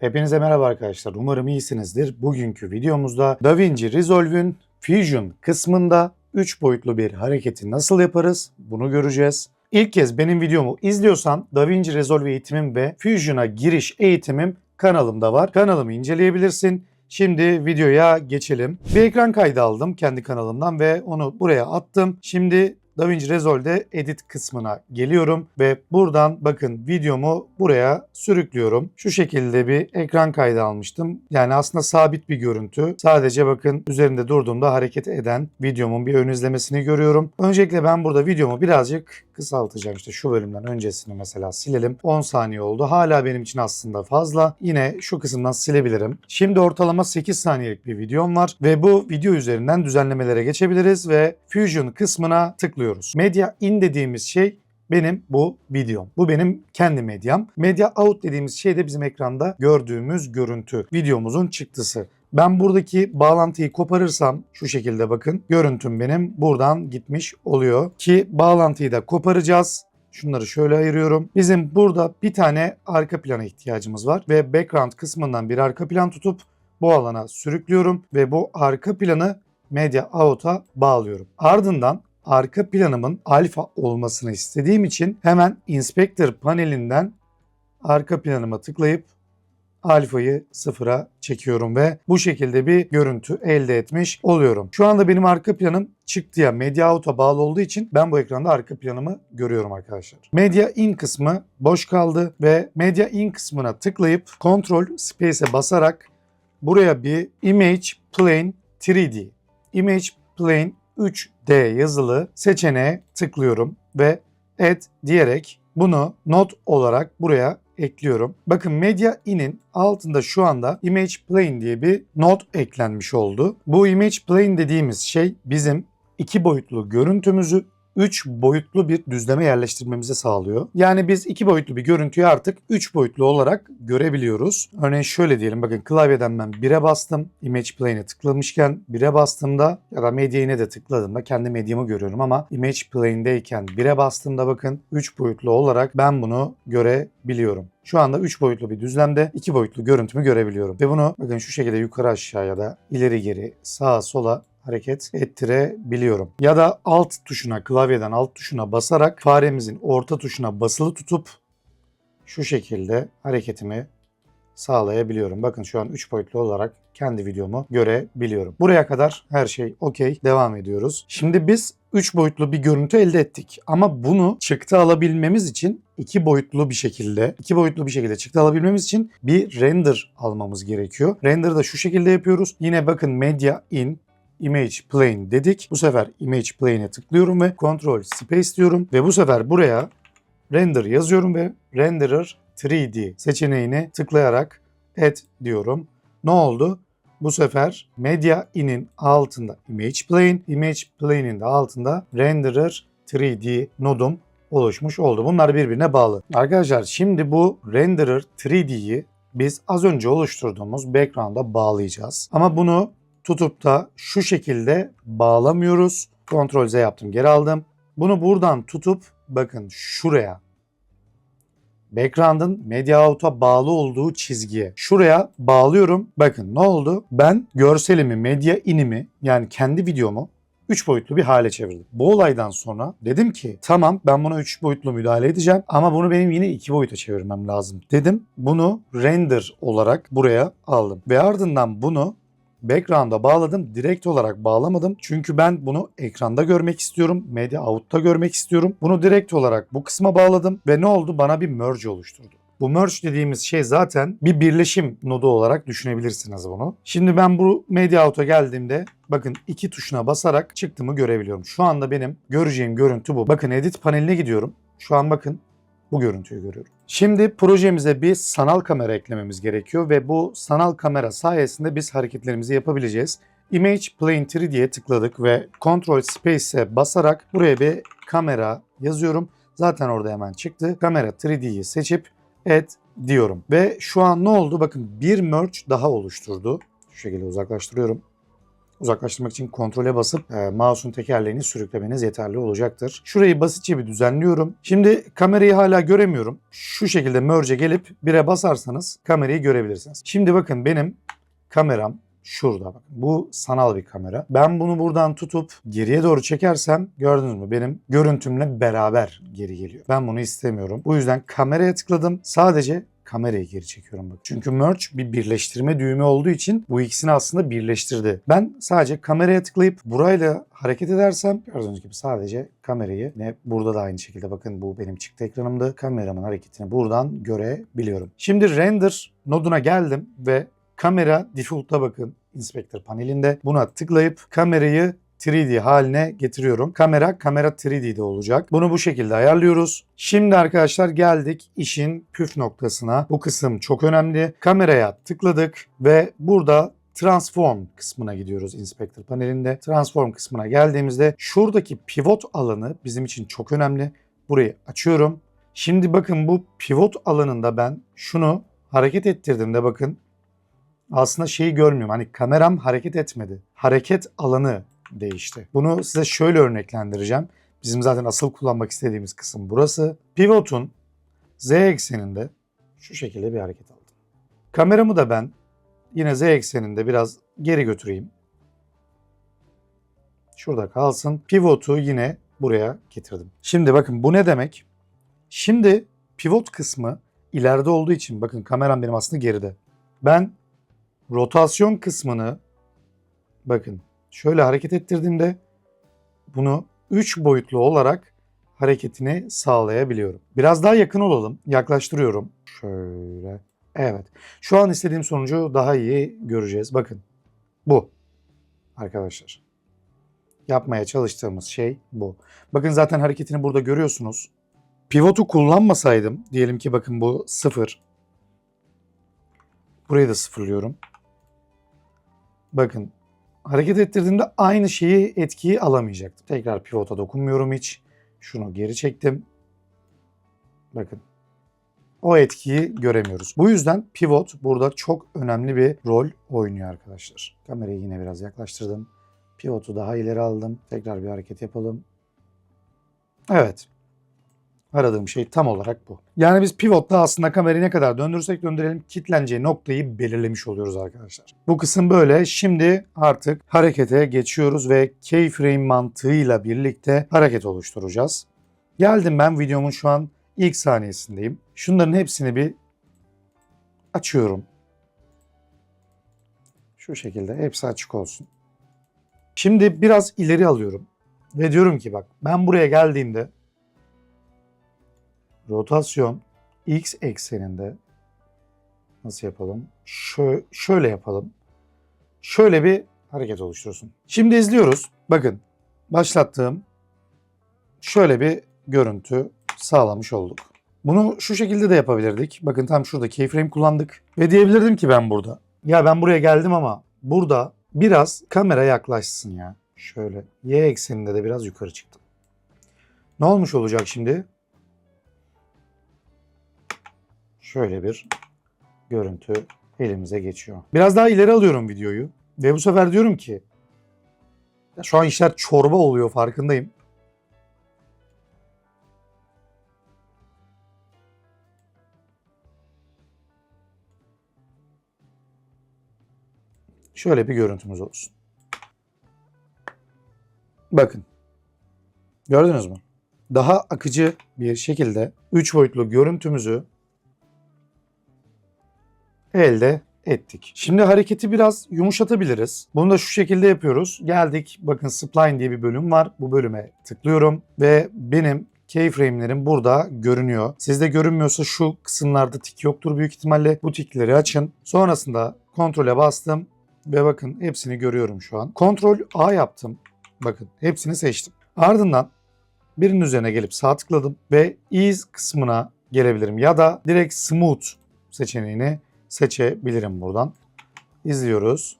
Hepinize merhaba arkadaşlar. Umarım iyisinizdir. Bugünkü videomuzda DaVinci Resolve'ün Fusion kısmında 3 boyutlu bir hareketi nasıl yaparız bunu göreceğiz. İlk kez benim videomu izliyorsan DaVinci Resolve eğitimim ve Fusion'a giriş eğitimim kanalımda var. Kanalımı inceleyebilirsin. Şimdi videoya geçelim. Bir ekran kaydı aldım kendi kanalımdan ve onu buraya attım. Şimdi DaVinci Resolve'de edit kısmına geliyorum ve buradan bakın videomu buraya sürüklüyorum. Şu şekilde bir ekran kaydı almıştım. Yani aslında sabit bir görüntü. Sadece bakın üzerinde durduğumda hareket eden videomun bir ön izlemesini görüyorum. Öncelikle ben burada videomu birazcık kısaltacağım. İşte şu bölümden öncesini mesela silelim. 10 saniye oldu. Hala benim için aslında fazla. Yine şu kısımdan silebilirim. Şimdi ortalama 8 saniyelik bir videom var ve bu video üzerinden düzenlemelere geçebiliriz ve Fusion kısmına tıklıyoruz. Media in dediğimiz şey benim bu videom. Bu benim kendi medyam. Media out dediğimiz şey de bizim ekranda gördüğümüz görüntü. Videomuzun çıktısı. Ben buradaki bağlantıyı koparırsam şu şekilde bakın görüntüm benim buradan gitmiş oluyor ki bağlantıyı da koparacağız. Şunları şöyle ayırıyorum. Bizim burada bir tane arka plana ihtiyacımız var ve background kısmından bir arka plan tutup bu alana sürüklüyorum ve bu arka planı Media Out'a bağlıyorum. Ardından arka planımın alfa olmasını istediğim için hemen Inspector panelinden arka planıma tıklayıp alfayı sıfıra çekiyorum ve bu şekilde bir görüntü elde etmiş oluyorum. Şu anda benim arka planım çıktıya Media Out'a bağlı olduğu için ben bu ekranda arka planımı görüyorum arkadaşlar. Media In kısmı boş kaldı ve Media In kısmına tıklayıp Ctrl Space'e basarak buraya bir Image Plane 3D Image Plane 3D yazılı seçeneğe tıklıyorum ve Add diyerek bunu not olarak buraya ekliyorum. Bakın Media In'in altında şu anda Image Plane diye bir not eklenmiş oldu. Bu Image Plane dediğimiz şey bizim iki boyutlu görüntümüzü 3 boyutlu bir düzleme yerleştirmemizi sağlıyor. Yani biz 2 boyutlu bir görüntüyü artık 3 boyutlu olarak görebiliyoruz. Örneğin şöyle diyelim bakın klavyeden ben 1'e bastım. Image Plane'e tıklamışken 1'e bastığımda ya da Media In'e de tıkladığımda kendi medyamı görüyorum ama Image Plane'deyken 1'e bastığımda bakın 3 boyutlu olarak ben bunu görebiliyorum. Şu anda 3 boyutlu bir düzlemde 2 boyutlu görüntümü görebiliyorum. Ve bunu bakın şu şekilde yukarı aşağı ya da ileri geri sağa sola hareket ettirebiliyorum. Ya da alt tuşuna klavyeden alt tuşuna basarak faremizin orta tuşuna basılı tutup şu şekilde hareketimi sağlayabiliyorum. Bakın şu an 3 boyutlu olarak kendi videomu görebiliyorum. Buraya kadar her şey okey. Devam ediyoruz. Şimdi biz 3 boyutlu bir görüntü elde ettik. Ama bunu çıktı alabilmemiz için 2 boyutlu bir şekilde, 2 boyutlu bir şekilde çıktı alabilmemiz için bir render almamız gerekiyor. Render'ı da şu şekilde yapıyoruz. Yine bakın Media In, Image Plane dedik. Bu sefer Image Plane'e tıklıyorum ve Control Space diyorum. Ve bu sefer buraya Render yazıyorum ve Renderer 3D seçeneğine tıklayarak Add diyorum. Ne oldu? Bu sefer Media In'in altında Image Plane, Image Plane'in de altında Renderer 3D nodum oluşmuş oldu. Bunlar birbirine bağlı. Arkadaşlar şimdi bu Renderer 3D'yi biz az önce oluşturduğumuz background'a bağlayacağız. Ama bunu tutup da şu şekilde bağlamıyoruz. Ctrl Z yaptım geri aldım. Bunu buradan tutup bakın şuraya background'ın media out'a bağlı olduğu çizgiye şuraya bağlıyorum. Bakın ne oldu? Ben görselimi, medya inimi yani kendi videomu 3 boyutlu bir hale çevirdim. Bu olaydan sonra dedim ki tamam ben buna 3 boyutlu müdahale edeceğim ama bunu benim yine 2 boyuta çevirmem lazım dedim. Bunu render olarak buraya aldım ve ardından bunu background'a bağladım. Direkt olarak bağlamadım. Çünkü ben bunu ekranda görmek istiyorum. Media out'ta görmek istiyorum. Bunu direkt olarak bu kısma bağladım ve ne oldu? Bana bir merge oluşturdu. Bu merge dediğimiz şey zaten bir birleşim nodu olarak düşünebilirsiniz bunu. Şimdi ben bu Media Out'a geldiğimde bakın iki tuşuna basarak çıktığımı görebiliyorum. Şu anda benim göreceğim görüntü bu. Bakın edit paneline gidiyorum. Şu an bakın bu görüntüyü görüyorum. Şimdi projemize bir sanal kamera eklememiz gerekiyor ve bu sanal kamera sayesinde biz hareketlerimizi yapabileceğiz. Image Plane 3D'ye tıkladık ve Ctrl Space'e basarak buraya bir kamera yazıyorum. Zaten orada hemen çıktı. Kamera 3D'yi seçip Add diyorum. Ve şu an ne oldu? Bakın bir merge daha oluşturdu. Şu şekilde uzaklaştırıyorum. Uzaklaştırmak için kontrole basıp e, mouse'un tekerleğini sürüklemeniz yeterli olacaktır. Şurayı basitçe bir düzenliyorum. Şimdi kamerayı hala göremiyorum. Şu şekilde merge'e gelip 1'e basarsanız kamerayı görebilirsiniz. Şimdi bakın benim kameram şurada. Bu sanal bir kamera. Ben bunu buradan tutup geriye doğru çekersem gördünüz mü benim görüntümle beraber geri geliyor. Ben bunu istemiyorum. Bu yüzden kameraya tıkladım. Sadece kamerayı geri çekiyorum bak. Çünkü merge bir birleştirme düğümü olduğu için bu ikisini aslında birleştirdi. Ben sadece kameraya tıklayıp burayla hareket edersem gördüğünüz gibi sadece kamerayı ne burada da aynı şekilde bakın bu benim çıktı ekranımdı. Kameramın hareketini buradan görebiliyorum. Şimdi render noduna geldim ve kamera default'a bakın inspector panelinde buna tıklayıp kamerayı 3D haline getiriyorum. Kamera kamera 3D'de olacak. Bunu bu şekilde ayarlıyoruz. Şimdi arkadaşlar geldik işin püf noktasına. Bu kısım çok önemli. Kameraya tıkladık ve burada Transform kısmına gidiyoruz Inspector panelinde. Transform kısmına geldiğimizde şuradaki pivot alanı bizim için çok önemli. Burayı açıyorum. Şimdi bakın bu pivot alanında ben şunu hareket ettirdiğimde bakın aslında şeyi görmüyorum. Hani kameram hareket etmedi. Hareket alanı değişti. Bunu size şöyle örneklendireceğim. Bizim zaten asıl kullanmak istediğimiz kısım burası. Pivot'un z ekseninde şu şekilde bir hareket aldım. Kameramı da ben yine z ekseninde biraz geri götüreyim. Şurada kalsın. Pivot'u yine buraya getirdim. Şimdi bakın bu ne demek? Şimdi pivot kısmı ileride olduğu için bakın kameram benim aslında geride. Ben rotasyon kısmını bakın şöyle hareket ettirdiğimde bunu 3 boyutlu olarak hareketini sağlayabiliyorum. Biraz daha yakın olalım. Yaklaştırıyorum. Şöyle. Evet. Şu an istediğim sonucu daha iyi göreceğiz. Bakın. Bu. Arkadaşlar. Yapmaya çalıştığımız şey bu. Bakın zaten hareketini burada görüyorsunuz. Pivotu kullanmasaydım diyelim ki bakın bu sıfır. Burayı da sıfırlıyorum. Bakın hareket ettirdiğimde aynı şeyi etkiyi alamayacaktım. Tekrar pivota dokunmuyorum hiç. Şunu geri çektim. Bakın. O etkiyi göremiyoruz. Bu yüzden pivot burada çok önemli bir rol oynuyor arkadaşlar. Kamerayı yine biraz yaklaştırdım. Pivotu daha ileri aldım. Tekrar bir hareket yapalım. Evet. Aradığım şey tam olarak bu. Yani biz pivotta aslında kamerayı ne kadar döndürürsek döndürelim kitleneceği noktayı belirlemiş oluyoruz arkadaşlar. Bu kısım böyle. Şimdi artık harekete geçiyoruz ve keyframe mantığıyla birlikte hareket oluşturacağız. Geldim ben videomun şu an ilk saniyesindeyim. Şunların hepsini bir açıyorum. Şu şekilde hepsi açık olsun. Şimdi biraz ileri alıyorum. Ve diyorum ki bak ben buraya geldiğimde rotasyon x ekseninde nasıl yapalım? Şö şöyle yapalım. Şöyle bir hareket oluştursun. Şimdi izliyoruz. Bakın başlattığım şöyle bir görüntü sağlamış olduk. Bunu şu şekilde de yapabilirdik. Bakın tam şurada keyframe kullandık. Ve diyebilirdim ki ben burada. Ya ben buraya geldim ama burada biraz kamera yaklaşsın ya. Şöyle y ekseninde de biraz yukarı çıktım. Ne olmuş olacak şimdi? Şöyle bir görüntü elimize geçiyor. Biraz daha ileri alıyorum videoyu ve bu sefer diyorum ki şu an işler çorba oluyor farkındayım. Şöyle bir görüntümüz olsun. Bakın. Gördünüz mü? Daha akıcı bir şekilde 3 boyutlu görüntümüzü elde ettik. Şimdi hareketi biraz yumuşatabiliriz. Bunu da şu şekilde yapıyoruz. Geldik bakın spline diye bir bölüm var. Bu bölüme tıklıyorum ve benim keyframe'lerim burada görünüyor. Sizde görünmüyorsa şu kısımlarda tik yoktur büyük ihtimalle. Bu tikleri açın. Sonrasında kontrole bastım ve bakın hepsini görüyorum şu an. Kontrol A yaptım. Bakın hepsini seçtim. Ardından birinin üzerine gelip sağ tıkladım ve ease kısmına gelebilirim ya da direkt smooth seçeneğini seçebilirim buradan. İzliyoruz.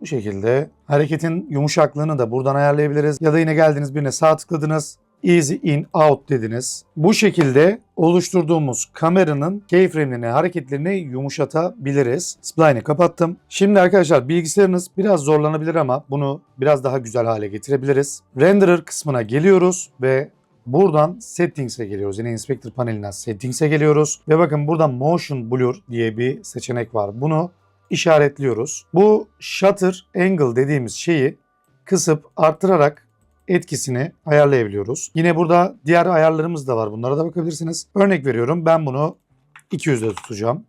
Bu şekilde hareketin yumuşaklığını da buradan ayarlayabiliriz. Ya da yine geldiniz birine sağ tıkladınız. easy in out dediniz. Bu şekilde oluşturduğumuz kameranın keyframe'lerini, hareketlerini yumuşatabiliriz. Spline'i kapattım. Şimdi arkadaşlar bilgisayarınız biraz zorlanabilir ama bunu biraz daha güzel hale getirebiliriz. Renderer kısmına geliyoruz ve Buradan Settings'e geliyoruz. Yine Inspector panelinden Settings'e geliyoruz. Ve bakın burada Motion Blur diye bir seçenek var. Bunu işaretliyoruz. Bu Shutter Angle dediğimiz şeyi kısıp arttırarak etkisini ayarlayabiliyoruz. Yine burada diğer ayarlarımız da var. Bunlara da bakabilirsiniz. Örnek veriyorum. Ben bunu 200'de tutacağım.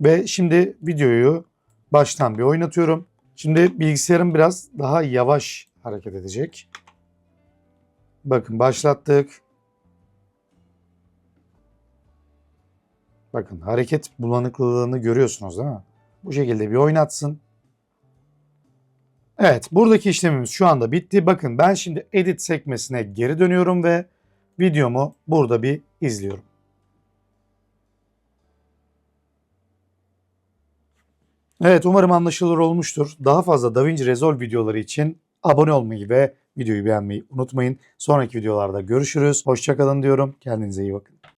Ve şimdi videoyu baştan bir oynatıyorum. Şimdi bilgisayarım biraz daha yavaş hareket edecek. Bakın başlattık. Bakın hareket bulanıklılığını görüyorsunuz değil mi? Bu şekilde bir oynatsın. Evet buradaki işlemimiz şu anda bitti. Bakın ben şimdi edit sekmesine geri dönüyorum ve videomu burada bir izliyorum. Evet umarım anlaşılır olmuştur. Daha fazla DaVinci Resolve videoları için abone olmayı ve videoyu beğenmeyi unutmayın. Sonraki videolarda görüşürüz. Hoşçakalın diyorum. Kendinize iyi bakın.